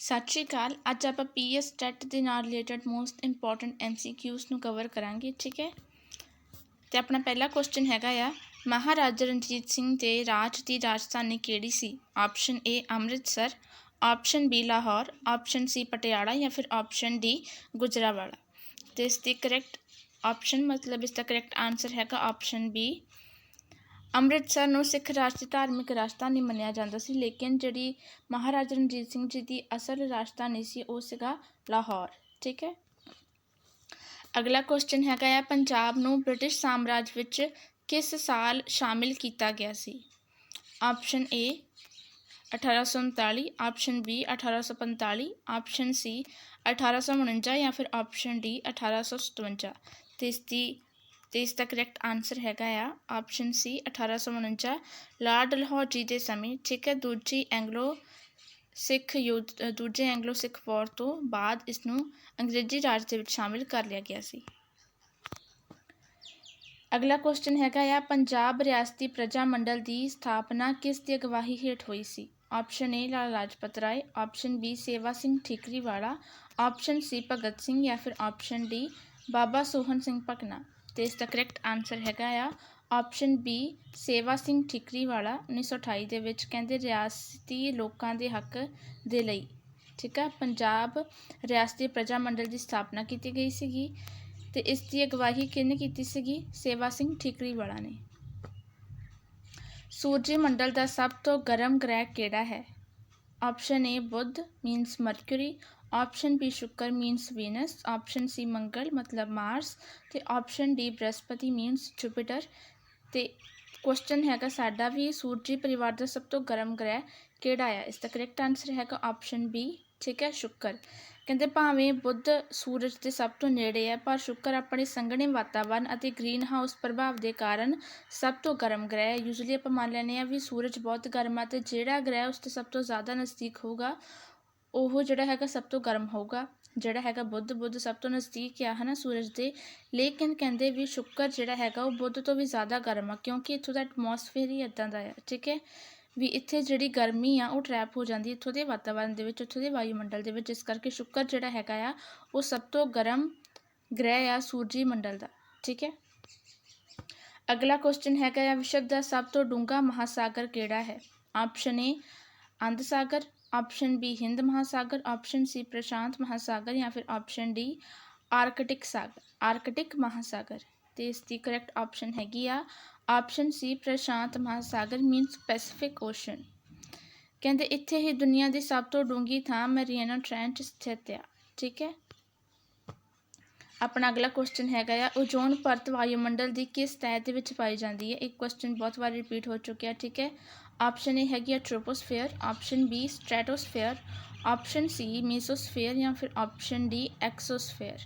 ਸਤਿ ਸ਼੍ਰੀ ਅਕਾਲ। ਅੱਜ ਆਪਾਂ ਪੀਐਸ ਟੈਟ ਦੇ ਨਾਲ ਰਿਲੇਟਡ ਮੋਸਟ ਇੰਪੋਰਟੈਂਟ ਐਮਸੀਕਿਊਜ਼ ਨੂੰ ਕਵਰ ਕਰਾਂਗੇ, ਠੀਕ ਹੈ? ਤੇ ਆਪਣਾ ਪਹਿਲਾ ਕੁਐਸਚਨ ਹੈਗਾ ਆ, ਮਹਾਰਾਜਾ ਰਣਜੀਤ ਸਿੰਘ ਦੇ ਰਾਜ ਦੀ ਰਾਜਧਾਨੀ ਕਿਹੜੀ ਸੀ? Option A Amritsar option B Lahore option C Patiala ਜਾਂ ਫਿਰ ਆਪਸ਼ਨ ਡੀ ਗੁਜਰਾਵਾਲਾ ਤੇ ਇਸ ਦੀ ਕਰੈਕਟ ਆਪਸ਼ਨ ਮਤਲਬ ਇਸ ਦਾ ਕਰੈਕਟ ਆਨਸਰ ਹੈਗਾ ਆਪਸ਼ਨ ਬੀ ਅੰਮ੍ਰਿਤਸਰ ਨੂੰ ਸਿੱਖ ਰਾਜ ਦੀ ਧਾਰਮਿਕ ਰਾਜਧਾਨੀ ਮੰਨਿਆ ਜਾਂਦਾ ਸੀ, ਲੇਕਿਨ ਜਿਹੜੀ ਮਹਾਰਾਜਾ ਰਣਜੀਤ ਸਿੰਘ ਜੀ ਦੀ ਅਸਲ ਰਾਜਧਾਨੀ ਸੀ, ਉਹ ਸੀਗਾ ਲਾਹੌਰ। ਠੀਕ ਹੈ? ਅਗਲਾ ਕੁਐਸਚਨ ਹੈਗਾ ਆ, ਪੰਜਾਬ ਨੂੰ ਬ੍ਰਿਟਿਸ਼ ਸਾਮਰਾਜ ਵਿੱਚ ਕਿਸ ਸਾਲ ਸ਼ਾਮਿਲ ਕੀਤਾ ਗਿਆ ਸੀ? Option A 1839 option B 1845 option C 1849 ਜਾਂ ਫਿਰ ਆਪਸ਼ਨ ਡੀ 1857 ਤੇ ਇਸ ਦੀ ਅਤੇ ਇਸ ਦਾ ਕਰੈਕਟ ਆਨਸਰ ਹੈਗਾ ਆ ਆਪਸ਼ਨ ਸੀ 1849 ਲਾਰਡ ਲਾਹੌਰ ਜੀ ਦੇ ਸਮੇਂ, ਠੀਕ ਹੈ, ਦੂਜੀ ਐਂਗਲੋ ਸਿੱਖ ਯੁੱਧ ਦੂਜੇ ਐਂਗਲੋ ਸਿੱਖ ਵਾਰ ਤੋਂ ਬਾਅਦ ਇਸ ਨੂੰ ਅੰਗਰੇਜ਼ੀ ਰਾਜ ਦੇ ਵਿੱਚ ਸ਼ਾਮਿਲ ਕਰ ਲਿਆ ਗਿਆ ਸੀ। ਅਗਲਾ ਕੁਐਸਚਨ ਹੈਗਾ ਆ, ਪੰਜਾਬ ਰਿਆਸਤੀ ਪ੍ਰਜਾ ਮੰਡਲ ਦੀ ਸਥਾਪਨਾ ਕਿਸ ਦੀ ਅਗਵਾਈ ਹੇਠ ਹੋਈ ਸੀ? Option A Lala Lajpat Rai. Option B Sewa Singh Thikriwala. Option C Bhagat Singh ਜਾਂ ਫਿਰ ਆਪਸ਼ਨ ਡੀ ਬਾਬਾ ਸੋਹਨ ਸਿੰਘ ਭਕਨਾ ਅਤੇ ਇਸ ਦਾ ਕਰੈਕਟ ਆਨਸਰ ਹੈਗਾ ਆ ਆਪਸ਼ਨ ਬੀ ਸੇਵਾ ਸਿੰਘ ਠੀਕਰੀਵਾਲਾ 1928 ਦੇ ਵਿੱਚ ਕਹਿੰਦੇ ਰਿਆਸਤੀ ਲੋਕਾਂ ਦੇ ਹੱਕ ਦੇ ਲਈ, ਠੀਕ ਆ? ਪੰਜਾਬ ਰਿਆਸਤੀ ਪ੍ਰਜਾ ਮੰਡਲ ਦੀ ਸਥਾਪਨਾ ਕੀਤੀ ਗਈ ਸੀਗੀ ਤੇ ਇਸ ਦੀ ਅਗਵਾਈ ਕਿਹਨੇ ਕੀਤੀ ਸੀਗੀ? ਸੇਵਾ ਸਿੰਘ ਠੀਕਰੀਵਾਲਾ ਨੇ। ਸੂਰਜੀ ਮੰਡਲ ਦਾ ਸਭ ਤੋਂ ਗਰਮ ਗ੍ਰਹਿ ਕਿਹੜਾ ਹੈ? Option A Budh means Mercury option B Shukra means Venus, option C Mangal ਮਤਲਬ ਮਾਰਸ ਤੇ option D Brihaspati means Jupiter. ਤੇ ਕੁਐਸਚਨ ਹੈਗਾ ਸਾਡਾ ਵੀ ਸੂਰਜੀ ਪਰਿਵਾਰ ਦਾ ਸਭ ਤੋਂ ਗਰਮ ਗ੍ਰਹਿ ਕਿਹੜਾ ਹੈ ਇਸ ਦਾ ਕਰੈਕਟ ਆਨਸਰ ਹੈਗਾ ਆਪਸ਼ਨ ਬੀ ਠੀਕ ਹੈ, ਸ਼ੁੱਕਰ। ਕਹਿੰਦੇ ਭਾਵੇਂ ਬੁੱਧ ਸੂਰਜ ਦੇ ਸਭ ਤੋਂ ਨੇੜੇ ਹੈ, ਪਰ ਸ਼ੁੱਕਰ ਆਪਣੇ ਸੰਘਣੇ ਵਾਤਾਵਰਣ ਅਤੇ ਗ੍ਰੀਨ ਹਾਊਸ ਪ੍ਰਭਾਵ ਦੇ ਕਾਰਨ ਸਭ ਤੋਂ ਗਰਮ ਗ੍ਰਹਿ ਹੈ। ਯੂਜੂਲੀ ਆਪਾਂ ਮੰਨ ਲੈਂਦੇ ਹਾਂ ਵੀ ਸੂਰਜ ਬਹੁਤ ਗਰਮ ਹੈ ਤੇ ਜਿਹੜਾ ਗ੍ਰਹਿ ਉਸ ਦੇ ਸਭ ਤੋਂ ਜ਼ਿਆਦਾ ਨਜ਼ਦੀਕ ਹੋਊਗਾ ਉਹ ਜਿਹੜਾ ਹੈਗਾ ਸਭ ਤੋਂ ਗਰਮ ਹੋਊਗਾ, ਜਿਹੜਾ ਹੈਗਾ ਬੁੱਧ ਬੁੱਧ ਸਭ ਤੋਂ ਨਜ਼ਦੀਕ ਆ, ਹਨਾ ਸੂਰਜ ਦੇ। ਲੇਕਿਨ ਕਹਿੰਦੇ ਵੀ ਸ਼ੁੱਕਰ ਜਿਹੜਾ ਹੈਗਾ ਉਹ ਬੁੱਧ ਤੋਂ ਵੀ ਜ਼ਿਆਦਾ ਗਰਮ ਆ, ਕਿਉਂਕਿ ਇੱਥੋਂ ਦਾ ਐਟਮੋਸਫੇਅਰ ਹੀ ਇਦਾਂ ਦਾ ਆ, ਠੀਕ ਹੈ? ਵੀ ਇੱਥੇ ਜਿਹੜੀ ਗਰਮੀ ਆ, ਉਹ ਟਰੈਪ ਹੋ ਜਾਂਦੀ ਇੱਥੋਂ ਦੇ ਵਾਤਾਵਰਣ ਦੇ ਵਿੱਚ ਉੱਥੋਂ ਦੇ ਵਾਯੂਮੰਡਲ ਦੇ ਵਿੱਚ ਇਸ ਕਰਕੇ ਸ਼ੁੱਕਰ ਜਿਹੜਾ ਹੈਗਾ ਆ, ਉਹ ਸਭ ਤੋਂ ਗਰਮ ਗ੍ਰਹਿ ਆ, ਸੂਰਜੀ ਮੰਡਲ ਦਾ, ਠੀਕ ਹੈ? ਅਗਲਾ ਕੁਐਸਚਨ ਹੈਗਾ ਆ, ਵਿਸ਼ਵ ਦਾ ਸਭ ਤੋਂ ਡੂੰਘਾ ਮਹਾਸਾਗਰ ਕਿਹੜਾ ਹੈ? ਆਪਸ਼ਨ ਏ ਅੰਧ ਸਾਗਰ ਆਪਸ਼ਨ ਬੀ ਹਿੰਦ ਮਹਾਸਾਗਰ, ਆਪਸ਼ਨ ਸੀ ਪ੍ਰਸ਼ਾਂਤ ਮਹਾਸਾਗਰ ਜਾਂ ਫਿਰ ਆਪਸ਼ਨ ਡੀ ਆਰਕਟਿਕ ਸਾਗਰ, ਆਰਕਟਿਕ ਮਹਾਸਾਗਰ। ਤੇ ਇਸ ਦੀ ਕਰੈਕਟ ਆਪਸ਼ਨ ਹੈਗੀ ਆ ਆਪਸ਼ਨ ਸੀ ਪ੍ਰਸ਼ਾਂਤ ਮਹਾਸਾਗਰ ਮੀਨਸ ਪੈਸੀਫਿਕ ਓਸ਼ਨ ਕਹਿੰਦੇ ਇੱਥੇ ਹੀ ਦੁਨੀਆ ਦੀ ਸਭ ਤੋਂ ਡੂੰਘੀ ਥਾਂ ਮੈਰੀਨਾ ਟ੍ਰੈਂਚ ਸਥਿਤ ਆ, ਠੀਕ ਹੈ? ਆਪਣਾ ਅਗਲਾ ਕੁਐਸਚਨ ਹੈਗਾ ਆ ਓਜ਼ੋਨ ਪਰਤ ਵਾਯੂਮੰਡਲ ਦੀ ਕਿਸ ਤਹਿ ਦੇ ਵਿੱਚ ਪਾਈ ਜਾਂਦੀ ਹੈ? ਇੱਕ ਕੁਐਸਚਨ ਬਹੁਤ ਵਾਰ ਰਿਪੀਟ ਹੋ ਚੁੱਕਿਆ, ਠੀਕ ਹੈ? ਆਪਸ਼ਨ ਏ ਹੈਗੀ ਆ troposphere option B stratosphere option C mesosphere ਜਾਂ ਫਿਰ ਆਪਸ਼ਨ ਡੀ ਐਕਸੋਸਫੇਅਰ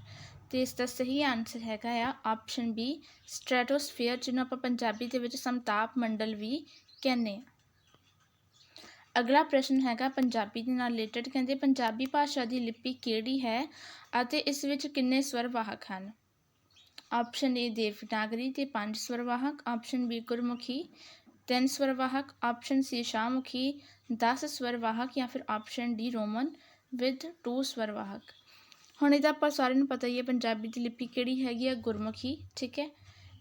ਤੇ ਇਸ ਦਾ ਸਹੀ ਆਨਸਰ ਹੈਗਾ ਆ ਆਪਸ਼ਨ ਬੀ ਸਟ੍ਰੈਟੋਸਫੇਅਰ ਜਿਹਨੂੰ ਆਪਾਂ ਪੰਜਾਬੀ ਦੇ ਵਿੱਚ ਸਮਤਾਪ ਮੰਡਲ ਵੀ ਕਹਿੰਦੇ ਆ। ਅਗਲਾ ਪ੍ਰਸ਼ਨ ਹੈਗਾ ਪੰਜਾਬੀ ਦੇ ਨਾਲ ਰਿਲੇਟਡ ਕਹਿੰਦੇ ਪੰਜਾਬੀ ਭਾਸ਼ਾ ਦੀ ਲਿਪੀ ਕਿਹੜੀ ਹੈ ਅਤੇ ਇਸ ਵਿੱਚ ਕਿੰਨੇ ਸਵਰ ਵਾਹਕ ਹਨ? ਆਪਸ਼ਨ ਏ ਦੇਵਨਾਗਰੀ ਤੇ ਪੰਜ ਸਵਰ ਵਾਹਕ। ਆਪਸ਼ਨ ਬੀ ਗੁਰਮੁਖੀ, ਤਿੰਨ ਸਵਰ ਵਾਹਕ। ਆਪਸ਼ਨ ਸੀ ਸ਼ਾਹਮੁਖੀ 10 ਸਵਰ ਵਾਹਕ ਜਾਂ ਫਿਰ ਆਪਸ਼ਨ ਡੀ ਰੋਮਨ ਵਿਦ 2 ਸਵਰ ਵਾਹਕ। ਹੁਣ ਇਹਦਾ ਆਪਾਂ ਸਾਰਿਆਂ ਨੂੰ ਪਤਾ ਹੀ ਹੈ, ਪੰਜਾਬੀ ਦੀ ਲਿਪੀ ਕਿਹੜੀ ਹੈਗੀ ਆ ਗੁਰਮੁਖੀ, ਠੀਕ ਹੈ?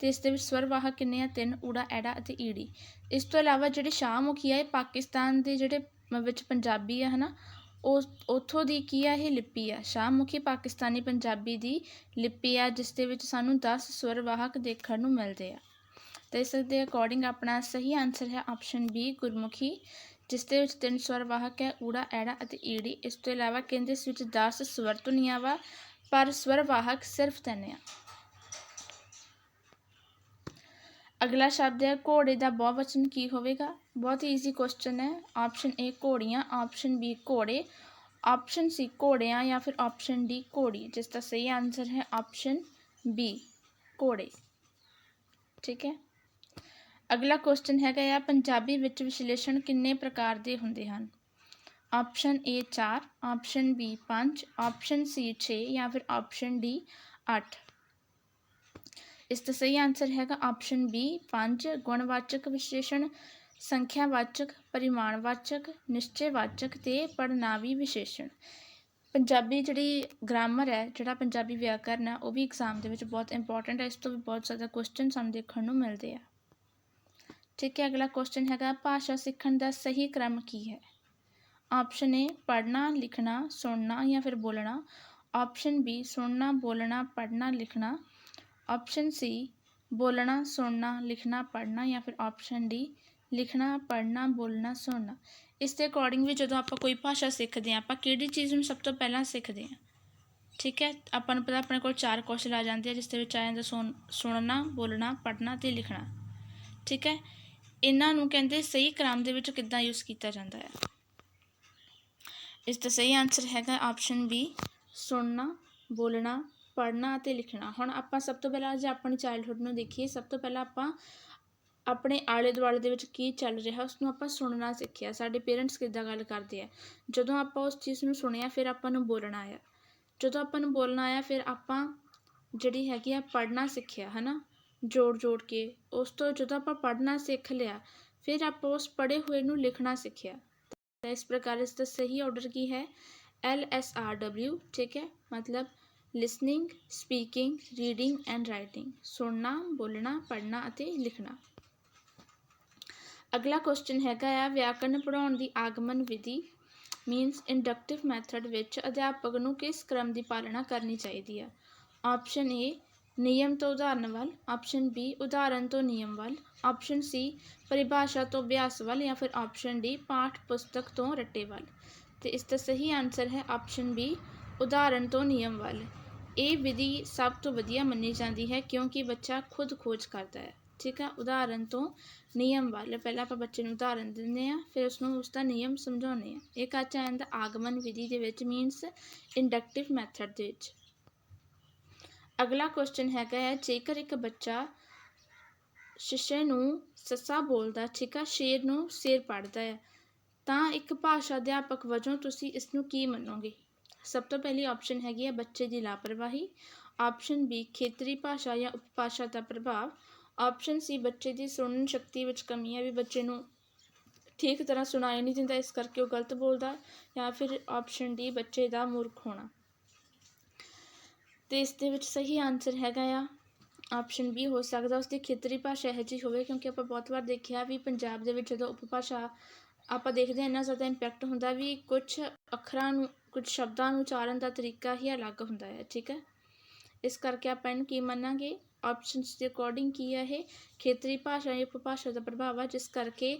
ਤੇ ਇਸ ਦੇ ਵਿੱਚ ਸਵਰ ਵਾਹਕ ਕਿੰਨੇ ਆ? ਤਿੰਨ, ਊੜਾ, ਐੜਾ ਅਤੇ ਈੜੀ। ਇਸ ਤੋਂ ਇਲਾਵਾ ਜਿਹੜੇ ਸ਼ਾਹਮੁਖੀ ਆ? ਇਹ ਪਾਕਿਸਤਾਨ ਦੇ ਜਿਹੜੇ ਵਿੱਚ ਪੰਜਾਬੀ ਆ, ਹਨਾ? ਉਹ, ਉੱਥੋਂ ਦੀ ਕੀ ਆ? ਇਹ ਲਿਪੀ ਆ। ਸ਼ਾਹਮੁਖੀ ਪਾਕਿਸਤਾਨੀ ਪੰਜਾਬੀ ਦੀ ਲਿਪੀ ਆ, ਜਿਸ ਦੇ ਵਿੱਚ ਸਾਨੂੰ 10 ਸਵਰ ਵਾਹਕ ਦੇਖਣ ਨੂੰ ਮਿਲਦੇ ਆ। ਤੇ ਇਸ ਦੇ ਅਕੋਰਡਿੰਗ ਆਪਣਾ ਸਹੀ ਆਨਸਰ ਹੈ ਆਪਸ਼ਨ ਬੀ ਗੁਰਮੁਖੀ, ਜਿਸ ਦੇ ਵਿੱਚ ਤਿੰਨ ਸਵਰ ਵਾਹਕ ਹੈ, ਊੜਾ, ਐੜਾ ਅਤੇ ਈੜੀ। ਇਸ ਤੋਂ ਇਲਾਵਾ ਕਹਿੰਦੇ ਇਸ ਵਿੱਚ 10 ਸਵਰ ਧੁਨੀਆਂ ਵਾ, ਪਰ ਸਵਰ ਵਾਹਕ ਸਿਰਫ ਤਿੰਨ ਆ। ਅਗਲਾ ਸ਼ਬਦ ਹੈ ਘੋੜੇ ਦਾ ਬਹੁਵਚਨ ਕੀ ਹੋਵੇਗਾ ਬਹੁਤ ਹੀ ਈਜ਼ੀ ਕੁਐਸਚਨ ਹੈ ਆਪਸ਼ਨ ਏ ਘੋੜੀਆਂ ਆਪਸ਼ਨ ਬੀ ਘੋੜੇ ਆਪਸ਼ਨ ਸੀ ਘੋੜਿਆਂ ਜਾਂ ਫਿਰ ਆਪਸ਼ਨ ਡੀ ਘੋੜੀ ਜਿਸ ਦਾ ਸਹੀ ਆਨਸਰ ਹੈ ਆਪਸ਼ਨ ਬੀ ਘੋੜੇ ਠੀਕ ਹੈ ਅਗਲਾ ਕੁਐਸਚਨ ਹੈਗਾ ਆ ਪੰਜਾਬੀ ਵਿੱਚ ਵਿਸ਼ਲੇਸ਼ਣ ਕਿੰਨੇ ਪ੍ਰਕਾਰ ਦੇ ਹੁੰਦੇ ਹਨ option A 4 option B 5 option C 6 ਜਾਂ ਫਿਰ ਆਪਸ਼ਨ ਡੀ 8 ਇਸ ਦਾ ਸਹੀ ਆਨਸਰ ਹੈਗਾ ਆਪਸ਼ਨ ਬੀ ਪੰਜ, ਗੁਣਵਾਚਕ ਵਿਸ਼ੇਸ਼ਣ, ਸੰਖਿਆਵਾਚਕ, ਪਰਿਮਾਣਵਾਚਕ, ਨਿਸ਼ਚੈਵਾਚਕ ਤੇ ਪੜਨਾਵੀ ਵਿਸ਼ੇਸ਼ਣ। ਪੰਜਾਬੀ ਜਿਹੜੀ ਗ੍ਰਾਮਰ ਹੈ, ਜਿਹੜਾ ਪੰਜਾਬੀ ਵਿਆਕਰਨ ਹੈ, ਉਹ ਵੀ ਐਗਜ਼ਾਮ ਦੇ ਵਿੱਚ ਬਹੁਤ ਇੰਪੋਰਟੈਂਟ ਹੈ, ਇਸ ਤੋਂ ਵੀ ਬਹੁਤ ਜ਼ਿਆਦਾ ਕੁਐਸਚਨ ਸਾਨੂੰ ਦੇਖਣ ਨੂੰ ਮਿਲਦੇ ਆ। ਠੀਕ ਹੈ, ਅਗਲਾ ਕੁਐਸਚਨ ਹੈਗਾ ਭਾਸ਼ਾ ਸਿੱਖਣ ਦਾ ਸਹੀ ਕ੍ਰਮ ਕੀ ਹੈ? ਆਪਸ਼ਨ ਏ ਪੜ੍ਹਨਾ, ਲਿਖਣਾ, ਸੁਣਨਾ ਜਾਂ ਫਿਰ ਬੋਲਣਾ। ਆਪਸ਼ਨ ਬੀ ਸੁਣਨਾ, ਬੋਲਣਾ, ਪੜ੍ਹਨਾ, ਲਿਖਣਾ। ਆਪਸ਼ਨ ਸੀ ਬੋਲਣਾ, ਸੁਣਨਾ, ਲਿਖਣਾ, ਪੜ੍ਹਨਾ ਜਾਂ ਫਿਰ ਆਪਸ਼ਨ ਡੀ ਲਿਖਣਾ, ਪੜ੍ਹਨਾ, ਬੋਲਣਾ, ਸੁਣਨਾ। ਇਸ ਦੇ ਅਕੋਰਡਿੰਗ ਵੀ ਜਦੋਂ ਆਪਾਂ ਕੋਈ ਭਾਸ਼ਾ ਸਿੱਖਦੇ ਹਾਂ, ਆਪਾਂ ਕਿਹੜੀ ਚੀਜ਼ ਨੂੰ ਸਭ ਤੋਂ ਪਹਿਲਾਂ ਸਿੱਖਦੇ ਹਾਂ? ਠੀਕ ਹੈ? ਆਪਾਂ ਨੂੰ ਪਤਾ ਆਪਣੇ ਕੋਲ ਚਾਰ ਕੌਸ਼ਲ ਆ ਜਾਂਦੇ ਆ, ਜਿਸ ਦੇ ਵਿੱਚ ਆ ਜਾਂਦਾ ਸੁਣ, ਸੁਣਨਾ, ਬੋਲਣਾ, ਪੜ੍ਹਨਾ ਤੇ ਲਿਖਣਾ। ਠੀਕ ਹੈ? ਇਹਨਾਂ ਨੂੰ ਕਹਿੰਦੇ ਸਹੀ ਕ੍ਰਮ ਦੇ ਵਿੱਚ ਕਿੱਦਾਂ ਯੂਜ਼ ਕੀਤਾ ਜਾਂਦਾ ਹੈ? ਇਸ ਦਾ ਸਹੀ ਆਨਸਰ ਹੈਗਾ ਆਪਸ਼ਨ ਬੀ ਸੁਣਨਾ, ਬੋਲਣਾ ਪੜ੍ਹਨਾ ਅਤੇ ਲਿਖਣਾ। ਹੁਣ ਆਪਾਂ ਸਭ ਤੋਂ ਪਹਿਲਾਂ ਜੇ ਆਪਣੀ ਚਾਈਲਡਹੁੱਡ ਨੂੰ ਦੇਖੀਏ, ਸਭ ਤੋਂ ਪਹਿਲਾਂ ਆਪਾਂ ਆਪਣੇ ਆਲੇ ਦੁਆਲੇ ਦੇ ਵਿੱਚ ਕੀ ਚੱਲ ਰਿਹਾ ਉਸ ਨੂੰ ਆਪਾਂ ਸੁਣਨਾ ਸਿੱਖਿਆ। ਸਾਡੇ ਪੇਰੈਂਟਸ ਕਿੱਦਾਂ ਗੱਲ ਕਰਦੇ ਆ? ਜਦੋਂ ਆਪਾਂ ਉਸ ਚੀਜ਼ ਨੂੰ ਸੁਣਿਆ, ਫਿਰ ਆਪਾਂ ਨੂੰ ਬੋਲਣਾ ਆਇਆ। ਜਦੋਂ ਆਪਾਂ ਨੂੰ ਬੋਲਣਾ ਆਇਆ, ਫਿਰ ਆਪਾਂ ਜਿਹੜੀ ਹੈਗੀ ਆ, ਪੜ੍ਹਨਾ ਸਿੱਖਿਆ, ਹਨਾ? ਜੋੜ ਜੋੜ ਕੇ। ਉਸ ਤੋਂ ਜਦੋਂ ਆਪਾਂ ਪੜ੍ਹਨਾ ਸਿੱਖ ਲਿਆ, ਫਿਰ ਆਪਾਂ ਉਸ ਪੜ੍ਹੇ ਹੋਏ ਨੂੰ ਲਿਖਣਾ ਸਿੱਖਿਆ। ਇਸ ਪ੍ਰਕਾਰ ਇਸ ਦਾ ਸਹੀ ਆਰਡਰ ਕੀ ਹੈ? ਐਲ ਐਸ ਆਰ ਡਬਲਿਊ ਠੀਕ ਹੈ? ਮਤਲਬ listening, speaking, reading and writing. ਸੁਣਨਾ, ਬੋਲਣਾ, ਪੜ੍ਹਨਾ ਅਤੇ ਲਿਖਣਾ। ਅਗਲਾ ਕੁਐਸਚਨ ਹੈਗਾ ਆ, ਵਿਆਕਰਨ ਪੜ੍ਹਾਉਣ ਦੀ ਆਗਮਨ ਵਿਧੀ ਮੀਨਸ ਇੰਡਕਟਿਵ ਮੈਥਡ ਵਿੱਚ ਅਧਿਆਪਕ ਨੂੰ ਕਿਸ ਕ੍ਰਮ ਦੀ ਪਾਲਣਾ ਕਰਨੀ ਚਾਹੀਦੀ ਹੈ ਆਪਸ਼ਨ ਏ ਨਿਯਮ ਤੋਂ ਉਦਾਹਰਨ ਵੱਲ। ਆਪਸ਼ਨ ਬੀ ਉਦਾਹਰਨ ਤੋਂ ਨਿਯਮ ਵੱਲ। ਆਪਸ਼ਨ ਸੀ ਪਰਿਭਾਸ਼ਾ ਤੋਂ ਅਭਿਆਸ ਵੱਲ ਜਾਂ ਫਿਰ ਆਪਸ਼ਨ ਡੀ ਪਾਠ ਪੁਸਤਕ ਤੋਂ ਰੱਟੇ ਵੱਲ। ਤੇ ਇਸ ਦਾ ਸਹੀ ਆਨਸਰ ਹੈ ਆਪਸ਼ਨ ਬੀ ਉਦਾਹਰਨ ਤੋਂ ਨਿਯਮ ਵੱਲ। ਇਹ ਵਿਧੀ ਸਭ ਤੋਂ ਵਧੀਆ ਮੰਨੀ ਜਾਂਦੀ ਹੈ ਕਿਉਂਕਿ ਬੱਚਾ ਖੁਦ ਖੋਜ ਕਰਦਾ ਹੈ। ਠੀਕ ਆ? ਉਦਾਹਰਨ ਤੋਂ ਨਿਯਮ ਵੱਲ। ਪਹਿਲਾਂ ਆਪਾਂ ਬੱਚੇ ਨੂੰ ਉਦਾਹਰਨ ਦਿੰਦੇ ਆ ਫਿਰ ਉਸ ਨੂੰ ਉਸ ਦਾ ਨਿਯਮ ਸਮਝਾਉਂਦੇ ਆ ਇਹ ਕੱਚ ਆ ਜਾਂਦਾ ਆਗਮਨ ਵਿਧੀ ਦੇ ਵਿੱਚ ਮੀਨਸ ਇੰਡਕਟਿਵ ਮੈਥਡ ਦੇ ਵਿੱਚ। ਅਗਲਾ ਕੁਐਸਚਨ ਹੈਗਾ ਹੈ, ਜੇਕਰ ਇੱਕ ਬੱਚਾ ਸ਼ੀਸ਼ੇ ਨੂੰ ਸੱਸਾ ਬੋਲਦਾ, ਠੀਕ ਆ? ਸ਼ੇਰ ਨੂੰ ਸ਼ੇਰ ਪੜ੍ਹਦਾ ਹੈ, ਤਾਂ ਇੱਕ ਭਾਸ਼ਾ ਅਧਿਆਪਕ ਵਜੋਂ ਤੁਸੀਂ ਇਸ ਨੂੰ ਕੀ ਮੰਨੋਗੇ? ਸਭ ਤੋਂ ਪਹਿਲੀ ਆਪਸ਼ਨ ਹੈਗੀ ਹੈ ਬੱਚੇ ਦੀ ਲਾਪਰਵਾਹੀ। ਆਪਸ਼ਨ ਬੀ ਖੇਤਰੀ ਭਾਸ਼ਾ ਜਾਂ ਉਪਭਾਸ਼ਾ ਦਾ ਪ੍ਰਭਾਵ। ਆਪਸ਼ਨ ਸੀ ਬੱਚੇ ਦੀ ਸੁਣਨ ਸ਼ਕਤੀ ਵਿੱਚ ਕਮੀ ਹੈ, ਵੀ ਬੱਚੇ ਨੂੰ ਠੀਕ ਤਰ੍ਹਾਂ ਸੁਣਾਈ ਨਹੀਂ ਦਿੰਦਾ ਇਸ ਕਰਕੇ ਉਹ ਗਲਤ ਬੋਲਦਾ ਜਾਂ ਫਿਰ ਆਪਸ਼ਨ ਡੀ ਬੱਚੇ ਦਾ ਮੂਰਖ ਹੋਣਾ। ਤੇ ਇਸ ਦੇ ਵਿੱਚ ਸਹੀ ਆਨਸਰ ਹੈਗਾ ਆ। ਆਪਸ਼ਨ ਬੀ ਹੋ ਸਕਦਾ ਉਸ ਦੀ ਖੇਤਰੀ ਭਾਸ਼ਾ ਇਹੋ ਜਿਹੀ ਹੋਵੇ, ਕਿਉਂਕਿ ਆਪਾਂ ਬਹੁਤ ਵਾਰ ਦੇਖਿਆ ਵੀ ਪੰਜਾਬ ਦੇ ਵਿੱਚ ਜਦੋਂ ਉਪਭਾਸ਼ਾ ਆਪਾਂ ਦੇਖਦੇ ਹਾਂ, ਇੰਨਾ ਜ਼ਿਆਦਾ ਇੰਪੈਕਟ ਹੁੰਦਾ ਵੀ ਕੁਝ ਅੱਖਰਾਂ ਨੂੰ ਕੁਝ ਸ਼ਬਦਾਂ ਨੂੰ ਉਚਾਰਨ ਦਾ ਤਰੀਕਾ ਹੀ ਅਲੱਗ ਹੁੰਦਾ ਹੈ, ਠੀਕ ਹੈ? ਇਸ ਕਰਕੇ ਆਪਾਂ ਇਹਨੂੰ ਕੀ ਮੰਨਾਂਗੇ? ਆਪਸ਼ਨਸ ਦੇ ਅਕੋਰਡਿੰਗ ਕੀ ਹੈ ਇਹ? ਖੇਤਰੀ ਭਾਸ਼ਾ ਜਾਂ ਉਪਭਾਸ਼ਾ ਦਾ ਪ੍ਰਭਾਵ ਹੈ ਜਿਸ ਕਰਕੇ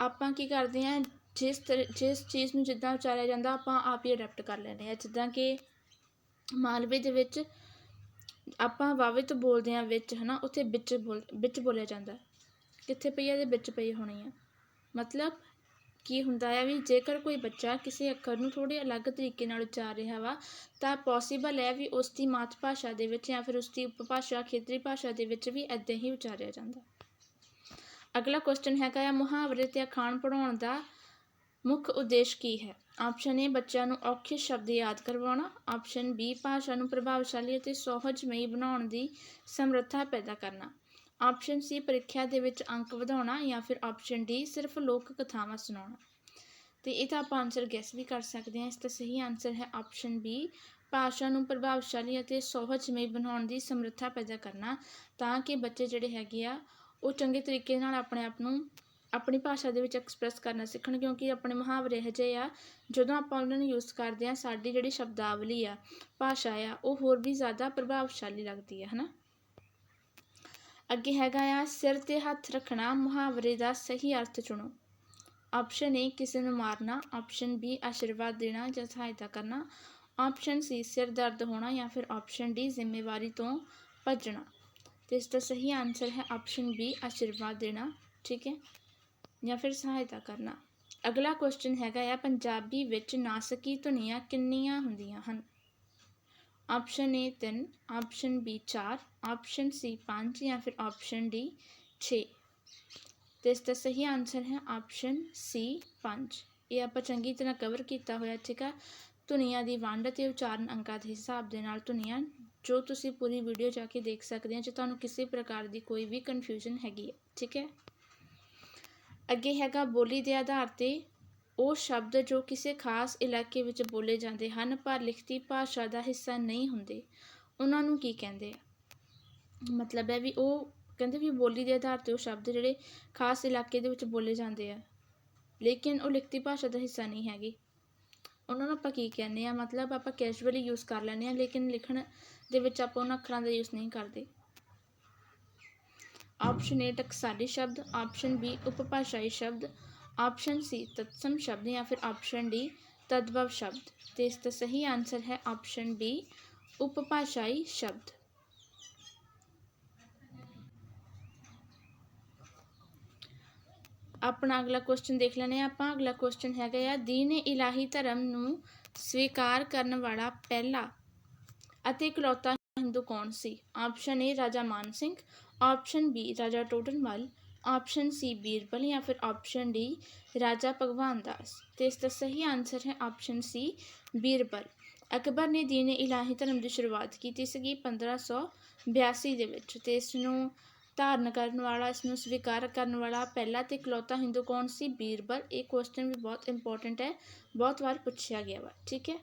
ਆਪਾਂ ਕੀ ਕਰਦੇ ਹਾਂ, ਜਿਸ ਤਰ, ਜਿਸ ਚੀਜ਼ ਨੂੰ ਜਿੱਦਾਂ ਉਚਾਰਿਆ ਜਾਂਦਾ, ਆਪਾਂ ਆਪ ਹੀ ਅਡੈਪਟ ਕਰ ਲੈਂਦੇ ਹਾਂ। ਜਿੱਦਾਂ ਕਿ ਮਾਲਵੇ ਦੇ ਵਿੱਚ ਆਪਾਂ ਵਾਵੇ ਤੋਂ ਬੋਲਦੇ ਹਾਂ ਵਿੱਚ, ਹਨਾ, ਉੱਥੇ ਵਿੱਚ ਬੋਲ, ਵਿੱਚ ਬੋਲਿਆ ਜਾਂਦਾ। ਕਿੱਥੇ ਪਈ ਹੈ ਦੇ ਵਿੱਚ ਪਈ ਹੋਣੀ ਆ। ਮਤਲਬ ਕੀ ਹੁੰਦਾ ਹੈ ਵੀ ਜੇਕਰ ਕੋਈ ਬੱਚਾ ਕਿਸੇ ਅੱਖਰ ਨੂੰ ਥੋੜ੍ਹੇ ਅਲੱਗ ਤਰੀਕੇ ਨਾਲ ਉਚਾਰ ਰਿਹਾ ਵਾ, ਤਾਂ ਪੋਸੀਬਲ ਹੈ ਵੀ ਉਸ ਦੀ ਮਾਤ ਭਾਸ਼ਾ ਦੇ ਵਿੱਚ ਜਾਂ ਫਿਰ ਉਸ ਦੀ ਉਪਭਾਸ਼ਾ ਖੇਤਰੀ ਭਾਸ਼ਾ ਦੇ ਵਿੱਚ ਵੀ ਐਦਾਂ ਹੀ ਉਚਾਰਿਆ ਜਾਂਦਾ। ਅਗਲਾ ਕੁਐਸਚਨ ਹੈਗਾ ਆ, ਮੁਹਾਵਰੇ ਤੇ ਅਖਾਣ ਪੜਾਉਣ ਦਾ ਮੁੱਖ ਉਦੇਸ਼ ਕੀ ਹੈ? ਆਪਸ਼ਨ ਏ ਬੱਚਿਆਂ ਨੂੰ ਔਖੇ ਸ਼ਬਦ ਯਾਦ ਕਰਵਾਉਣਾ। ਆਪਸ਼ਨ ਬੀ ਭਾਸ਼ਾ ਨੂੰ ਪ੍ਰਭਾਵਸ਼ਾਲੀ ਅਤੇ ਸੋਹਜਮਈ ਬਣਾਉਣ ਦੀ ਸਮਰੱਥਾ ਪੈਦਾ ਕਰਨਾ। ਆਪਸ਼ਨ ਸੀ ਪ੍ਰੀਖਿਆ ਦੇ ਵਿੱਚ ਅੰਕ ਵਧਾਉਣਾ ਜਾਂ ਫਿਰ ਆਪਸ਼ਨ ਡੀ ਸਿਰਫ ਲੋਕ ਕਥਾਵਾਂ ਸੁਣਾਉਣਾ। ਤੇ ਇਹ ਤਾਂ ਆਪਾਂ ਆਨਸਰ ਗੈਸ ਵੀ ਕਰ ਸਕਦੇ ਹਾਂ। ਇਸ ਦਾ ਸਹੀ ਆਨਸਰ ਹੈ ਆਪਸ਼ਨ ਬੀ ਭਾਸ਼ਾ ਨੂੰ ਪ੍ਰਭਾਵਸ਼ਾਲੀ ਅਤੇ ਸੋਹਜਮਈ ਬਣਾਉਣ ਦੀ ਸਮਰੱਥਾ ਪੈਦਾ ਕਰਨਾ ਤਾਂ ਕਿ ਬੱਚੇ ਜਿਹੜੇ ਹੈਗੇ ਆ, ਉਹ ਚੰਗੇ ਤਰੀਕੇ ਨਾਲ ਆਪਣੇ ਆਪ ਨੂੰ ਆਪਣੀ ਭਾਸ਼ਾ ਦੇ ਵਿੱਚ ਐਕਸਪ੍ਰੈਸ ਕਰਨਾ ਸਿੱਖਣ। ਕਿਉਂਕਿ ਆਪਣੇ ਮੁਹਾਵਰੇ ਇਹੋ ਜਿਹੇ ਆ, ਜਦੋਂ ਆਪਾਂ ਉਹਨਾਂ ਨੂੰ ਯੂਜ਼ ਕਰਦੇ ਆ ਸਾਡੀ ਜਿਹੜੀ ਸ਼ਬਦਾਵਲੀ ਆ, ਭਾਸ਼ਾ ਆ, ਉਹ ਹੋਰ ਵੀ ਜ਼ਿਆਦਾ ਪ੍ਰਭਾਵਸ਼ਾਲੀ ਲੱਗਦੀ ਹੈ ਹਨਾ? ਅੱਗੇ ਹੈਗਾ ਆ, ਸਿਰ ਤੇ ਹੱਥ ਰੱਖਣਾ ਮੁਹਾਵਰੇ ਦਾ ਸਹੀ ਅਰਥ ਚੁਣੋ। ਆਪਸ਼ਨ ਏ ਕਿਸੇ ਨੂੰ ਮਾਰਨਾ। ਆਪਸ਼ਨ ਬੀ ਆਸ਼ੀਰਵਾਦ ਦੇਣਾ ਜਾਂ ਸਹਾਇਤਾ ਕਰਨਾ। ਆਪਸ਼ਨ ਸੀ ਸਿਰ ਦਰਦ ਹੋਣਾ ਜਾਂ ਫਿਰ ਆਪਸ਼ਨ ਡੀ ਜ਼ਿੰਮੇਵਾਰੀ ਤੋਂ ਭੱਜਣਾ। ਤੇ ਇਸ ਦਾ ਸਹੀ ਆਨਸਰ ਹੈ ਆਪਸ਼ਨ ਬੀ ਆਸ਼ੀਰਵਾਦ ਦੇਣਾ, ਠੀਕ ਹੈ? ਜਾਂ ਫਿਰ ਸਹਾਇਤਾ ਕਰਨਾ। ਅਗਲਾ ਕੁਐਸਚਨ ਹੈਗਾ ਆ, ਪੰਜਾਬੀ ਵਿੱਚ ਨਾਸਕੀ ਧੁਨੀਆਂ ਕਿੰਨੀਆਂ ਹੁੰਦੀਆਂ ਹਨ? ਆਪਸ਼ਨ ਏ ਤਿੰਨ ਆਪਸ਼ਨ ਬੀ ਚਾਰ ਆਪਸ਼ਨ ਸੀ 5 ਜਾਂ ਫਿਰ ਆਪਸ਼ਨ ਡੀ 6 ਤੇ ਇਸ ਦਾ ਸਹੀ ਆਨਸਰ ਹੈ ਆਪਸ਼ਨ ਸੀ 5 ਇਹ ਆਪਾਂ ਚੰਗੀ ਤਰ੍ਹਾਂ ਕਵਰ ਕੀਤਾ ਹੋਇਆ, ਠੀਕ ਆ? ਧੁਨੀਆਂ ਦੀ ਵੰਡ ਅਤੇ ਉਚਾਰਨ ਅੰਕਾਂ ਦੇ ਹਿਸਾਬ ਦੇ ਨਾਲ ਧੁਨੀਆਂ, ਜੋ ਤੁਸੀਂ ਪੂਰੀ ਵੀਡੀਓ ਜਾ ਕੇ ਦੇਖ ਸਕਦੇ ਹੋ, ਜੇ ਤੁਹਾਨੂੰ ਕਿਸੇ ਪ੍ਰਕਾਰ ਦੀ ਕੋਈ ਵੀ ਕਨਫਿਊਜ਼ਨ ਹੈਗੀ ਹੈ, ਠੀਕ ਹੈ? ਅੱਗੇ ਹੈਗਾ ਬੋਲੀ ਦੇ ਆਧਾਰ ਤੇ ਉਹ ਸ਼ਬਦ ਜੋ ਕਿਸੇ ਖਾਸ ਇਲਾਕੇ ਵਿੱਚ ਬੋਲੇ ਜਾਂਦੇ ਹਨ, ਪਰ ਲਿਖਤੀ ਭਾਸ਼ਾ ਦਾ ਹਿੱਸਾ ਨਹੀਂ ਹੁੰਦੇ। ਉਹਨਾਂ ਨੂੰ ਕੀ ਕਹਿੰਦੇ ਆ? ਮਤਲਬ ਹੈ ਵੀ ਉਹ ਕਹਿੰਦੇ ਵੀ ਬੋਲੀ ਦੇ ਆਧਾਰ ਤੇ ਉਹ ਸ਼ਬਦ ਜਿਹੜੇ ਖਾਸ ਇਲਾਕੇ ਦੇ ਵਿੱਚ ਬੋਲੇ ਜਾਂਦੇ ਆ। ਲੇਕਿਨ ਉਹ ਲਿਖਤੀ ਭਾਸ਼ਾ ਦਾ ਹਿੱਸਾ ਨਹੀਂ ਹੈਗੇ। ਉਹਨਾਂ ਨੂੰ ਆਪਾਂ ਕੀ ਕਹਿੰਦੇ ਆ? ਮਤਲਬ ਆਪਾਂ ਕੈਜੂਅਲੀ ਯੂਜ਼ ਕਰ ਲੈਂਦੇ ਆ, ਲੇਕਿਨ ਲਿਖਣ ਦੇ ਵਿੱਚ ਆਪਾਂ ਉਹਨਾਂ ਅੱਖਰਾਂ ਦਾ ਯੂਜ਼ ਨਹੀਂ ਕਰਦੇ। ਆਪਸ਼ਨ ਏ ਟਕਸਾਲੀ ਸ਼ਬਦ, ਆਪਸ਼ਨ ਬੀ ਉਪਭਾਸ਼ਾਈ ਸ਼ਬਦ ਆਪਸ਼ਨ ਸੀ ਤਤਸਮ ਸ਼ਬਦ ਜਾਂ ਫਿਰ ਆਪਸ਼ਨ ਡੀ ਤਦਭਵ ਸ਼ਬਦ। ਤੇ ਇਸ ਦਾ ਸਹੀ ਆਨਸਰ ਹੈ ਆਪਸ਼ਨ ਬੀ ਉਪਭਾਸ਼ਾਈ ਆਪਣਾ ਅਗਲਾ ਕੁਐਸਚਨ ਦੇਖ ਲੈਣੇ ਆਪਾਂ। ਅਗਲਾ ਕੁਐਸਚਨ ਹੈਗਾ ਆ, ਦੀਨ ਇਲਾਹੀ ਧਰਮ ਨੂੰ ਸਵੀਕਾਰ ਕਰਨ ਵਾਲਾ ਪਹਿਲਾ ਅਤੇ ਇਕਲੌਤਾ ਹਿੰਦੂ ਕੌਣ ਸੀ? ਆਪਸ਼ਨ ਏ ਰਾਜਾ ਮਾਨ ਸਿੰਘ, ਆਪਸ਼ਨ ਬੀ ਰਾਜਾ ਟੋਡਰਮਲ ਆਪਸ਼ਨ ਸੀ ਬੀਰਬਲ ਜਾਂ ਫਿਰ ਆਪਸ਼ਨ ਡੀ ਰਾਜਾ ਭਗਵਾਨ ਦਾਸ। ਤੇ ਇਸ ਦਾ ਸਹੀ ਆਨਸਰ ਹੈ ਆਪਸ਼ਨ ਸੀ ਬੀਰਬਲ। ਅਕਬਰ ਨੇ ਦੀਨ ਇਲਾਹੀ ਧਰਮ ਦੀ ਸ਼ੁਰੂਆਤ ਕੀਤੀ ਸੀਗੀ 1582 ਦੇ ਵਿੱਚ ਤੇ ਇਸ ਨੂੰ ਧਾਰਨ ਕਰਨ ਵਾਲਾ, ਇਸ ਨੂੰ ਸਵੀਕਾਰ ਕਰਨ ਵਾਲਾ ਪਹਿਲਾ ਤੇ ਇਕਲੌਤਾ ਹਿੰਦੂ ਕੌਣ ਸੀ? ਬੀਰਬਲ। ਇਹ ਕੁਐਸਚਨ ਵੀ ਬਹੁਤ ਇੰਪੋਰਟੈਂਟ ਹੈ, ਬਹੁਤ ਵਾਰ ਪੁੱਛਿਆ ਗਿਆ ਵਾ, ਠੀਕ ਹੈ?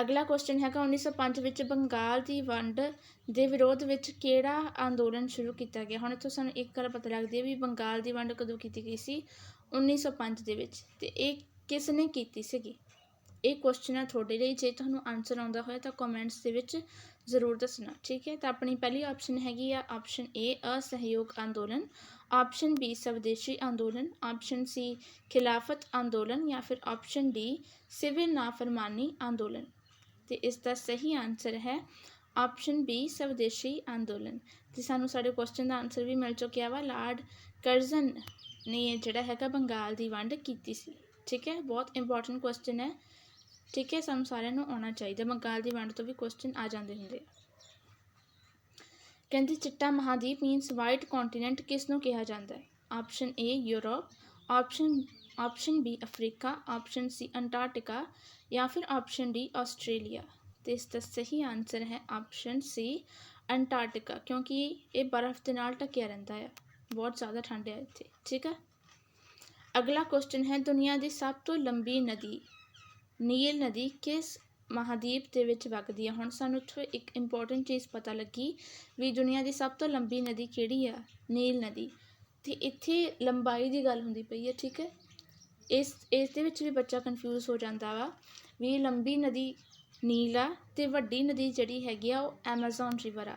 ਅਗਲਾ ਕੁਐਸਚਨ ਹੈਗਾ 1905 ਵਿੱਚ ਬੰਗਾਲ ਦੀ ਵੰਡ ਦੇ ਵਿਰੋਧ ਵਿੱਚ ਕਿਹੜਾ ਅੰਦੋਲਨ ਸ਼ੁਰੂ ਕੀਤਾ ਗਿਆ? ਹੁਣ ਇੱਥੋਂ ਸਾਨੂੰ ਇੱਕ ਗੱਲ ਪਤਾ ਲੱਗਦੀ ਹੈ ਵੀ ਬੰਗਾਲ ਦੀ ਵੰਡ ਕਦੋਂ ਕੀਤੀ ਗਈ ਸੀ? 1905 ਦੇ ਵਿੱਚ। ਤੇ ਇਹ ਕਿਸ ਨੇ ਕੀਤੀ ਸੀਗੀ? ਇਹ ਕੁਐਸਚਨ ਹੈ ਤੁਹਾਡੇ ਲਈ। ਜੇ ਤੁਹਾਨੂੰ ਆਨਸਰ ਆਉਂਦਾ ਹੋਇਆ ਤਾਂ ਕਮੈਂਟਸ ਦੇ ਵਿੱਚ ਜ਼ਰੂਰ ਦੱਸਣਾ, ਠੀਕ ਹੈ? ਤਾਂ ਆਪਣੀ ਪਹਿਲੀ ਆਪਸ਼ਨ ਹੈਗੀ ਆ ਆਪਸ਼ਨ ਏ ਅਸਹਿਯੋਗ ਅੰਦੋਲਨ। ਆਪਸ਼ਨ ਬੀ ਸਵਦੇਸ਼ੀ ਅੰਦੋਲਨ। ਆਪਸ਼ਨ ਸੀ ਖਿਲਾਫਤ ਅੰਦੋਲਨ। ਜਾਂ ਫਿਰ ਆਪਸ਼ਨ ਡੀ ਸਿਵਲ ਨਾਫਰਮਾਨੀ ਅੰਦੋਲਨ। ਤੇ ਇਸ ਦਾ ਸਹੀ ਆਨਸਰ ਹੈ ਆਪਸ਼ਨ ਬੀ ਸਵਦੇਸ਼ੀ ਅੰਦੋਲਨ। ਤੇ ਸਾਨੂੰ ਸਾਡੇ ਕੁਐਸਚਨ ਦਾ ਆਨਸਰ ਵੀ ਮਿਲ ਚੁੱਕਿਆ ਵਾ। ਲਾਰਡ ਕਰਜ਼ਨ ਨੇ ਜਿਹੜਾ ਹੈਗਾ ਬੰਗਾਲ ਦੀ ਵੰਡ ਕੀਤੀ ਸੀ। ਠੀਕ ਹੈ? ਬਹੁਤ ਇੰਪੋਰਟੈਂਟ ਕੁਐਸਚਨ ਹੈ। ਠੀਕ ਹੈ? ਸਾਨੂੰ ਸਾਰਿਆਂ ਨੂੰ ਆਉਣਾ ਚਾਹੀਦਾ। ਬੰਗਾਲ ਦੀ ਵੰਡ ਤੋਂ ਵੀ ਕੁਐਸਚਨ ਆ ਜਾਂਦੇ ਹੁੰਦੇ ਆ। ਕਹਿੰਦੇ, ਚਿੱਟਾ ਮਹਾਦੀਪ ਮੀਨਸ ਵਾਈਟ ਕੰਟੀਨੈਂਟ ਕਿਸ ਨੂੰ ਕਿਹਾ ਜਾਂਦਾ ਹੈ? Option A Europe. Option option B Africa, option C Antarctica ਜਾਂ ਫਿਰ ਆਪਸ਼ਨ ਡੀ ਆਸਟ੍ਰੇਲੀਆ। ਤੇ ਇਸ ਦਾ ਸਹੀ ਆਨਸਰ ਹੈ ਆਪਸ਼ਨ ਸੀ ਅੰਟਾਰਕਟਿਕਾ, ਕਿਉਂਕਿ ਇਹ ਬਰਫ਼ ਦੇ ਨਾਲ ਢੱਕਿਆ ਰਹਿੰਦਾ ਹੈ। ਬਹੁਤ ਜ਼ਿਆਦਾ ਠੰਡ ਹੈ ਇੱਥੇ, ਠੀਕ ਹੈ? ਅਗਲਾ ਕੁਐਸਚਨ ਹੈ ਦੁਨੀਆ ਦੀ ਸਭ ਤੋਂ ਲੰਬੀ ਨਦੀ। ਨੀਲ ਨਦੀ ਕਿਸ ਮਹਾਦੀਪ ਦੇ ਵਿੱਚ ਵਗਦੀ ਹੈ? ਹੁਣ ਸਾਨੂੰ ਇੱਥੋਂ ਇੱਕ ਇੰਪੋਰਟੈਂਟ ਚੀਜ਼ ਪਤਾ ਲੱਗੀ ਵੀ ਦੁਨੀਆ ਦੀ ਸਭ ਤੋਂ ਲੰਬੀ ਨਦੀ ਕਿਹੜੀ ਆ ਨੀਲ ਨਦੀ। ਤੇ ਇੱਥੇ ਲੰਬਾਈ ਦੀ ਗੱਲ ਹੁੰਦੀ ਪਈ ਹੈ, ਠੀਕ ਹੈ? ਇਸ ਇਸ ਦੇ ਵਿੱਚ ਵੀ ਬੱਚਾ ਕਨਫਿਊਜ਼ ਹੋ ਜਾਂਦਾ ਵਾ ਵੀ ਲੰਬੀ ਨਦੀ ਨੀਲ ਆ ਅਤੇ ਵੱਡੀ ਨਦੀ ਜਿਹੜੀ ਹੈਗੀ ਆ ਉਹ ਐਮਾਜ਼ੋਨ ਰਿਵਰ ਆ।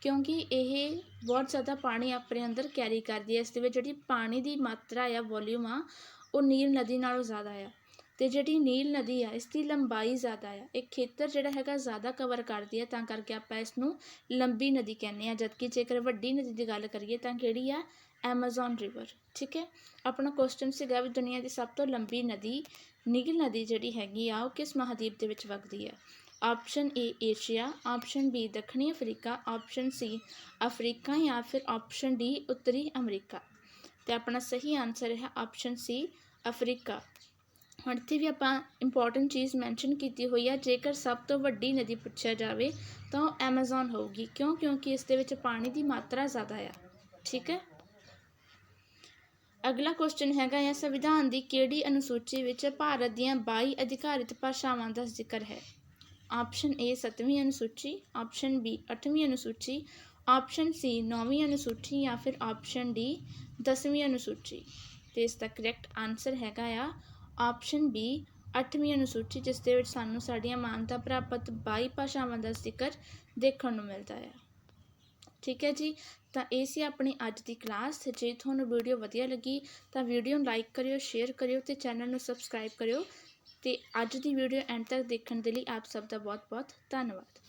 ਕਿਉਂਕਿ ਇਹ ਬਹੁਤ ਜ਼ਿਆਦਾ ਪਾਣੀ ਆਪਣੇ ਅੰਦਰ ਕੈਰੀ ਕਰਦੀ ਹੈ ਇਸ ਦੇ ਵਿੱਚ ਜਿਹੜੀ ਪਾਣੀ ਦੀ ਮਾਤਰਾ ਆ ਵੋਲਿਊਮ ਆ, ਉਹ ਨੀਲ ਨਦੀ ਨਾਲੋਂ ਜ਼ਿਆਦਾ ਆ। ਅਤੇ ਜਿਹੜੀ ਨੀਲ ਨਦੀ ਆ, ਇਸ ਦੀ ਲੰਬਾਈ ਜ਼ਿਆਦਾ ਆ। ਇਹ ਖੇਤਰ ਜਿਹੜਾ ਹੈਗਾ ਜ਼ਿਆਦਾ ਕਵਰ ਕਰਦੀ ਹੈ ਤਾਂ ਕਰਕੇ ਆਪਾਂ ਇਸ ਨੂੰ ਲੰਬੀ ਨਦੀ ਕਹਿੰਦੇ ਆ। ਜਦਕਿ ਜੇਕਰ ਵੱਡੀ ਨਦੀ ਦੀ ਗੱਲ ਕਰੀਏ ਤਾਂ ਕਿਹੜੀ ਆ? ਐਮਾਜ਼ੋਨ ਰਿਵਰ ਠੀਕ ਹੈ? ਆਪਣਾ ਕੁਐਸਚਨ ਸੀਗਾ ਵੀ ਦੁਨੀਆ ਦੀ ਸਭ ਤੋਂ ਲੰਬੀ ਨਦੀ ਨੀਲ ਨਦੀ ਜਿਹੜੀ ਹੈਗੀ ਆ, ਉਹ ਕਿਸ ਮਹਾਦੀਪ ਦੇ ਵਿੱਚ ਵਗਦੀ ਹੈ? Option A Asia option B ਦੱਖਣੀ ਅਫਰੀਕਾ ਆਪਸ਼ਨ ਸੀ ਅਫਰੀਕਾ ਜਾਂ ਫਿਰ ਆਪਸ਼ਨ ਡੀ ਉੱਤਰੀ ਅਮਰੀਕਾ। ਤੇ ਆਪਣਾ ਸਹੀ ਆਨਸਰ ਹੈ ਆਪਸ਼ਨ ਸੀ ਅਫਰੀਕਾ। ਹੁਣ ਇੱਥੇ ਵੀ ਆਪਾਂ ਇੰਪੋਰਟੈਂਟ ਚੀਜ਼ ਮੈਂਸ਼ਨ ਕੀਤੀ ਹੋਈ ਆ, ਜੇਕਰ ਸਭ ਤੋਂ ਵੱਡੀ ਨਦੀ ਪੁੱਛਿਆ ਜਾਵੇ, ਤਾਂ ਉਹ ਐਮਾਜ਼ਨ ਹੋਊਗੀ। ਕਿਉਂ? ਕਿਉਂਕਿ ਇਸ ਦੇ ਵਿੱਚ ਪਾਣੀ ਦੀ ਮਾਤਰਾ ਜ਼ਿਆਦਾ ਆ, ਠੀਕ ਹੈ? ਅਗਲਾ ਕੁਐਸਚਨ ਹੈਗਾ ਹੈ, ਸੰਵਿਧਾਨ ਦੀ ਕਿਹੜੀ ਅਨੁਸੂਚੀ ਵਿੱਚ ਭਾਰਤ ਦੀਆਂ 22 ਅਧਿਕਾਰਿਤ ਭਾਸ਼ਾਵਾਂ ਦਾ ਜ਼ਿਕਰ ਹੈ? ਆਪਸ਼ਨ ਏ 7ਵੀਂ ਅਨੁਸੂਚੀ ਆਪਸ਼ਨ ਬੀ 8ਵੀਂ ਅਨੁਸੂਚੀ ਆਪਸ਼ਨ ਸੀ 9ਵੀਂ ਅਨੁਸੂਚੀ ਜਾਂ ਫਿਰ ਆਪਸ਼ਨ ਡੀ 10ਵੀਂ ਅਨੁਸੂਚੀ? ਤੇ ਇਸ ਦਾ ਕਰੈਕਟ ਆਨਸਰ ਹੈਗਾ ਆ ਆਪਸ਼ਨ ਬੀ 8ਵੀਂ ਅਨੁਸੂਚੀ, ਜਿਸ ਦੇ ਵਿੱਚ ਸਾਨੂੰ ਸਾਡੀਆਂ ਮਾਨਤਾ ਪ੍ਰਾਪਤ 22 ਭਾਸ਼ਾਵਾਂ ਦਾ ਜ਼ਿਕਰ ਦੇਖਣ ਨੂੰ ਮਿਲਦਾ ਹੈ ਠੀਕ ਹੈ ਜੀ? ਤਾਂ ਇਹ ਸੀ ਆਪਣੀ ਅੱਜ ਦੀ ਕਲਾਸ। ਜੇ ਤੁਹਾਨੂੰ ਵੀਡੀਓ ਵਧੀਆ ਲੱਗੀ, ਤਾਂ ਵੀਡੀਓ ਨੂੰ ਲਾਈਕ ਕਰਿਓ ਸ਼ੇਅਰ ਕਰਿਓ ਤੇ ਚੈਨਲ ਨੂੰ ਸਬਸਕ੍ਰਾਈਬ ਕਰਿਓ। ਤੇ ਅੱਜ ਦੀ ਵੀਡੀਓ ਐਂਡ ਤੱਕ ਦੇਖਣ ਦੇ ਲਈ ਆਪ ਸਭ ਦਾ ਬਹੁਤ ਬਹੁਤ ਧੰਨਵਾਦ।